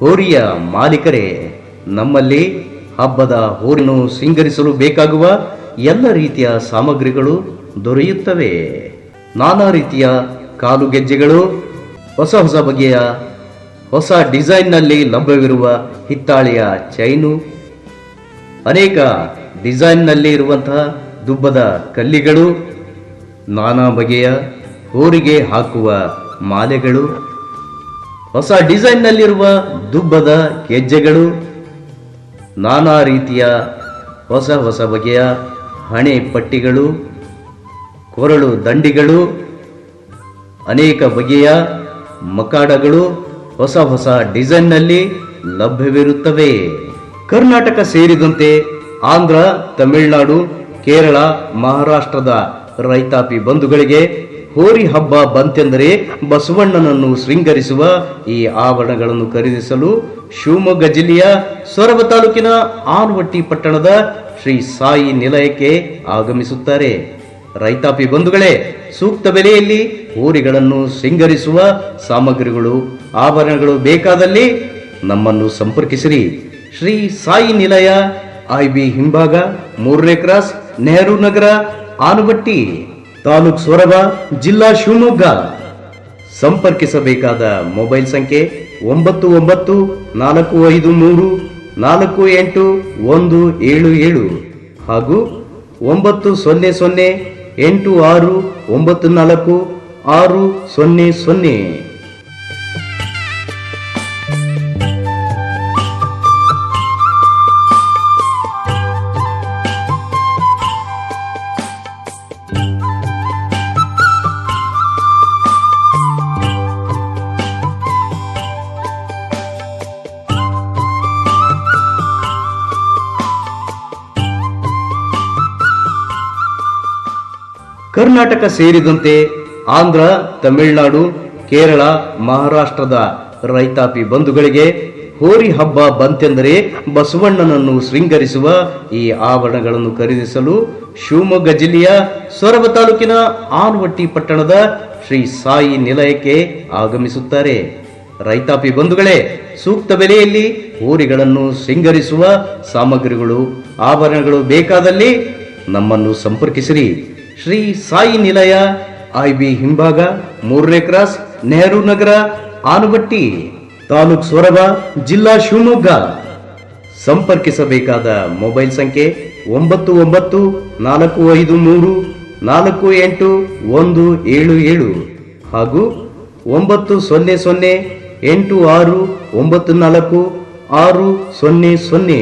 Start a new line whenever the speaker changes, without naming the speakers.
ಹೋರಿಯ ಮಾಲೀಕರೇ, ನಮ್ಮಲ್ಲಿ ಹಬ್ಬದ ಹೋರಿಯನ್ನು ಸಿಂಗರಿಸಲು ಬೇಕಾಗುವ ಎಲ್ಲ ರೀತಿಯ ಸಾಮಗ್ರಿಗಳು ದೊರೆಯುತ್ತವೆ. ನಾನಾ ರೀತಿಯ ಕಾಲುಗೆಜ್ಜೆಗಳು ಹೊಸ ಹೊಸ ಬಗೆಯ, ಹೊಸ ಡಿಸೈನ್ನಲ್ಲಿ ಲಭ್ಯವಿರುವ ಹಿತ್ತಾಳೆಯ ಚೈನು, ಅನೇಕ ಡಿಸೈನ್ನಲ್ಲಿ ಇರುವಂತಹ ದುಬ್ಬದ ಕಲ್ಲಿಗಳು, ನಾನಾ ಬಗೆಯ ಹೋರಿಗೆ ಹಾಕುವ ಮಾಲೆಗಳು ಹೊಸ ಡಿಸೈನ್ನಲ್ಲಿರುವ ದುಬ್ಬದ ಗೆಜ್ಜೆಗಳು ನಾನಾ ರೀತಿಯ ಹೊಸ ಹೊಸ ಬಗೆಯ ಹಣೆ ಪಟ್ಟಿಗಳು, ಕೊರಳು ದಂಡಿಗಳು, ಅನೇಕ ಬಗೆಯ ಮಕಾಡಗಳು ಹೊಸ ಹೊಸ ಡಿಸೈನ್ನಲ್ಲಿ ಲಭ್ಯವಿರುತ್ತವೆ. ಕರ್ನಾಟಕ ಸೇರಿದಂತೆ ಆಂಧ್ರ, ತಮಿಳುನಾಡು, ಕೇರಳ, ಮಹಾರಾಷ್ಟ್ರದ ರೈತಾಪಿ ಬಂಧುಗಳಿಗೆ ಹೋರಿ ಹಬ್ಬ ಬಂತೆಂದರೆ ಬಸವಣ್ಣನನ್ನು ಶೃಂಗರಿಸುವ ಈ ಆಭರಣಗಳನ್ನು ಖರೀದಿಸಲು ಶಿವಮೊಗ್ಗ ಜಿಲ್ಲೆಯ ಸೊರಬ ತಾಲೂಕಿನ ಆನವಟ್ಟಿ ಪಟ್ಟಣದ ಶ್ರೀ ಸಾಯಿ ನಿಲಯಕ್ಕೆ ಆಗಮಿಸುತ್ತಾರೆ. ರೈತಾಪಿ ಬಂಧುಗಳೇ, ಸೂಕ್ತ ಬೆಲೆಯಲ್ಲಿ ಹೋರಿಗಳನ್ನು ಶೃಂಗರಿಸುವ ಸಾಮಗ್ರಿಗಳು, ಆಭರಣಗಳು ಬೇಕಾದಲ್ಲಿ ನಮ್ಮನ್ನು ಸಂಪರ್ಕಿಸಿರಿ. ಶ್ರೀ ಸಾಯಿ ನಿಲಯ ಐಬಿ ಹಿಂಭಾಗ, ಮೂರನೇ ಕ್ರಾಸ್, ನೆಹರು ನಗರ ಆನುಬಟ್ಟಿ ತಾಲೂಕ್ ಸೊರಬ, ಜಿಲ್ಲಾ ಶಿವಮೊಗ್ಗ. ಸಂಪರ್ಕಿಸಬೇಕಾದ ಮೊಬೈಲ್ ಸಂಖ್ಯೆ ಒಂಬತ್ತು ಒಂಬತ್ತು, ನಾಲ್ಕು ಐದು ಮೂರು, ನಾಲ್ಕು ಎಂಟು ಒಂದು ಏಳು ಏಳು ಹಾಗೂ ಒಂಬತ್ತು ಸೊನ್ನೆ ಸೊನ್ನೆ ಎಂಟು ಆರು ಒಂಬತ್ತು ನಾಲ್ಕು ಆರು ಸೊನ್ನೆ ಸೊನ್ನೆ. ಕರ್ನಾಟಕ ಸೇರಿದಂತೆ ಆಂಧ್ರ, ತಮಿಳುನಾಡು, ಕೇರಳ, ಮಹಾರಾಷ್ಟ್ರದ ರೈತಾಪಿ ಬಂಧುಗಳಿಗೆ ಹೋರಿ ಹಬ್ಬ ಬಂತೆಂದರೆ ಬಸವಣ್ಣನನ್ನು ಶೃಂಗರಿಸುವ ಈ ಆಭರಣಗಳನ್ನು ಖರೀದಿಸಲು ಶಿವಮೊಗ್ಗ ಜಿಲ್ಲೆಯ ಸೊರಬ ತಾಲೂಕಿನ ಆನವಟ್ಟಿ ಪಟ್ಟಣದ ಶ್ರೀ ಸಾಯಿ ನಿಲಯಕ್ಕೆ ಆಗಮಿಸುತ್ತಾರೆ. ರೈತಾಪಿ ಬಂಧುಗಳೇ, ಸೂಕ್ತ ಬೆಲೆಯಲ್ಲಿ ಹೋರಿಗಳನ್ನು ಶೃಂಗರಿಸುವ ಸಾಮಗ್ರಿಗಳು, ಆಭರಣಗಳು ಬೇಕಾದಲ್ಲಿ ನಮ್ಮನ್ನು ಸಂಪರ್ಕಿಸಿರಿ. ಶ್ರೀ ಸಾಯಿ ನಿಲಯ ಐ ಬಿ ಹಿಂಭಾಗ, ಮೂರನೇ ಕ್ರಾಸ್, ನೆಹರು ನಗರ, ಆನುಬಟ್ಟಿ, ತಾಲೂಕ್ ಸೊರಬ, ಜಿಲ್ಲಾ ಶಿವಮೊಗ್ಗ. ಸಂಪರ್ಕಿಸಬೇಕಾದ ಮೊಬೈಲ್ ಸಂಖ್ಯೆ ಒಂಬತ್ತು ಒಂಬತ್ತು, ನಾಲ್ಕು ಐದು ಮೂರು, ನಾಲ್ಕು ಎಂಟು, ಒಂದು ಏಳು ಏಳು ಹಾಗೂ ಒಂಬತ್ತು ಸೊನ್ನೆ ಸೊನ್ನೆ ಎಂಟು ಆರು, ಒಂಬತ್ತು ನಾಲ್ಕು, ಆರು ಸೊನ್ನೆ ಸೊನ್ನೆ.